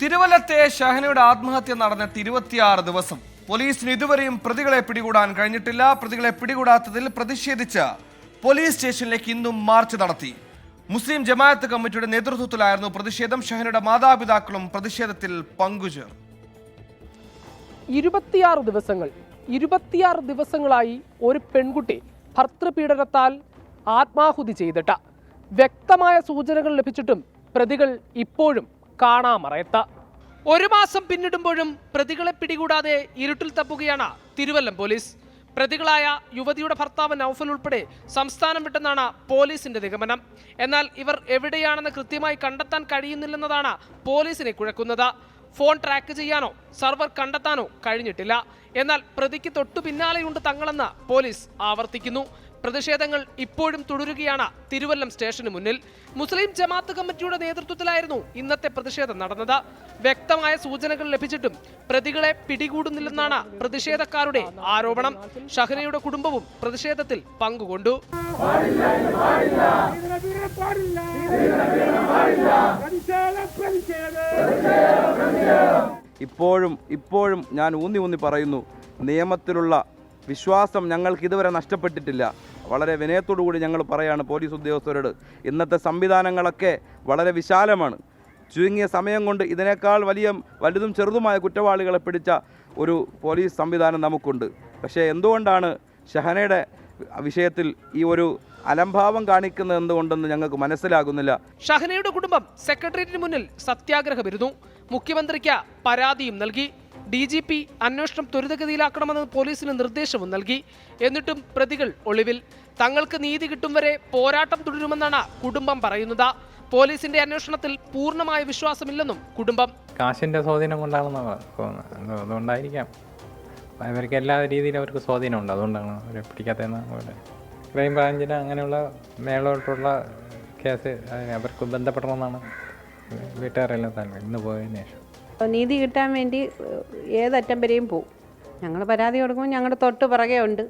തിരുവല്ലത്തെ ഷഹനയുടെ ആത്മഹത്യ നടന്നിട്ട് ഇരുപത്തിയാറ് ദിവസം. പോലീസിന് ഇതുവരെയും പ്രതികളെ പിടികൂടാൻ കഴിഞ്ഞിട്ടില്ല. പ്രതികളെ പിടികൂടാത്തതിൽ പ്രതിഷേധിച്ച് പോലീസ് സ്റ്റേഷനിലേക്ക് ഇന്നും മാർച്ച് നടത്തി. മുസ്ലിം ജമാഅത്ത് കമ്മിറ്റിയുടെ നേതൃത്വത്തിലായിരുന്നു പ്രതിഷേധം. ഷഹനയുടെ മാതാപിതാക്കളും പ്രതിഷേധത്തിൽ പങ്കുചേർന്നു. ഇരുപത്തിയാറ് ദിവസങ്ങൾ ഇരുപത്തിയാറ് ദിവസങ്ങളായി ഒരു പെൺകുട്ടി ഭർത്തൃപീഡനത്താൽ ആത്മാഹുതി ചെയ്തിട്ട. വ്യക്തമായ സൂചനകൾ ലഭിച്ചിട്ടും പ്രതികൾ ഇപ്പോഴും കാണാമറയത്ത. ഒരു മാസം പിന്നിടുമ്പോഴും പ്രതികളെ പിടികൂടാതെ ഇരുട്ടിൽ തപ്പുകയാണ് തിരുവല്ലം പോലീസ്. പ്രതികളായ യുവതിയുടെ ഭർത്താവ് നൌഫൽ ഉൾപ്പെടെ സംസ്ഥാനം വിട്ടെന്നാണ് പോലീസിന്റെ നിഗമനം. എന്നാൽ ഇവർ എവിടെയാണെന്ന് കൃത്യമായി കണ്ടെത്താൻ കഴിയുന്നില്ലെന്നതാണ് പോലീസിനെ കുഴക്കുന്നത്. ഫോൺ ട്രാക്ക് ചെയ്യാനോ സർവർ കണ്ടെത്താനോ കഴിഞ്ഞിട്ടില്ല. എന്നാൽ പ്രതിക്ക് തൊട്ടു പിന്നാലെയുണ്ട് തങ്ങളെന്ന് പോലീസ് ആവർത്തിക്കുന്നു. പ്രതിഷേധങ്ങൾ ഇപ്പോഴും തുടരുകയാണ്. തിരുവല്ലം സ്റ്റേഷന് മുന്നിൽ മുസ്ലിം ജമാഅത്ത് കമ്മിറ്റിയുടെ നേതൃത്വത്തിലായിരുന്നു ഇന്നത്തെ പ്രതിഷേധം നടന്നത്. വ്യക്തമായ സൂചനകൾ ലഭിച്ചിട്ടും പ്രതികളെ പിടികൂടുന്നില്ലെന്നാണ് പ്രതിഷേധക്കാരുടെ ആരോപണം. ഷഹനയുടെ കുടുംബവും പ്രതിഷേധത്തിൽ പങ്കുകൊണ്ടു. ഇപ്പോഴും ഇപ്പോഴും ഞാൻ ഊന്നി ഊന്നി പറയുന്നു നിയമത്തിലുള്ള വിശ്വാസം ഞങ്ങൾക്ക് ഇതുവരെ നഷ്ടപ്പെട്ടിട്ടില്ല. വളരെ വിനയത്തോടു കൂടി ഞങ്ങൾ പറയാണ് പോലീസ് ഉദ്യോഗസ്ഥരോട് ഇന്നത്തെ സംവിധാനങ്ങളൊക്കെ വളരെ വിശാലമാണ്. ചുരുങ്ങിയ സമയം കൊണ്ട് ഇതിനേക്കാൾ വലിയ വലുതും ചെറുതുമായ കുറ്റവാളികളെ പിടിച്ച ഒരു പോലീസ് സംവിധാനം നമുക്കുണ്ട്. പക്ഷേ എന്തുകൊണ്ടാണ് ഷഹനയുടെ വിഷയത്തിൽ ഈ ഒരു അലംഭാവം കാണിക്കുന്നത് എന്തുകൊണ്ടെന്ന് ഞങ്ങൾക്ക് മനസ്സിലാകുന്നില്ല. ഷഹനയുടെ കുടുംബം സെക്രട്ടേറിയറ്റിന് മുന്നിൽ സത്യാഗ്രഹം സത്യാഗ്രഹമിരുന്നു മുഖ്യമന്ത്രിക്ക് പരാതിയും നൽകി. ഡി ജി പി അന്വേഷണം ത്വരിതഗതിയിലാക്കണമെന്ന് പോലീസിന് നിർദ്ദേശവും നൽകി. എന്നിട്ടും പ്രതികൾ ഒളിവിൽ. തങ്ങൾക്ക് നീതി കിട്ടും വരെ പോരാട്ടം തുടരുമെന്നാണ് കുടുംബം പറയുന്നത്. പോലീസിന്റെ അന്വേഷണത്തിൽ പൂർണമായ വിശ്വാസമില്ലെന്നും കുടുംബം. കാശിന്റെ സ്വാധീനം കൊണ്ടാണെന്നാണ് അവർക്ക് എല്ലാ രീതിയിലും അവർക്ക് സ്വാധീനമുണ്ട്. അതുകൊണ്ടാണ് അവരെ പിടിക്കാത്തതെന്ന് പോലെ ക്രൈം അങ്ങനെയുള്ള മേളോട്ടുള്ള കേസ് അവർക്ക് ബന്ധപ്പെടണമെന്നാണ് വീട്ടുകാരെല്ലാം താല്പര്യം. ഇന്ന് പോയതിന് ശേഷം. നീതി കിട്ടാൻ വേണ്ടി ഏതറ്റം വരെയും പോവും. ഞങ്ങൾ പരാതി കൊടുക്കുമ്പോൾ ഞങ്ങളുടെ തൊട്ട് പിറകെ ഉണ്ട്.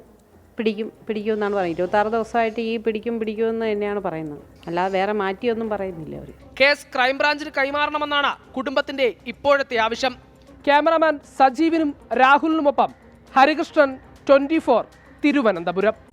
പിടിക്കും പിടിക്കും എന്നാണ് പറയുന്നത്. ഇരുപത്താറ് ദിവസമായിട്ട് ഈ പിടിക്കും പിടിക്കും എന്ന് തന്നെയാണ് പറയുന്നത്. അല്ലാതെ വേറെ മാറ്റിയൊന്നും പറയുന്നില്ല അവർ കേസ് ക്രൈംബ്രാഞ്ചിന് കൈമാറണമെന്നാണ് കുടുംബത്തിന്റെ ഇപ്പോഴത്തെ ആവശ്യം. ക്യാമറാമാൻ സജീവിനും രാഹുലിനുമൊപ്പം ഹരികൃഷ്ണൻ ട്വന്റി ഫോർ തിരുവനന്തപുരം.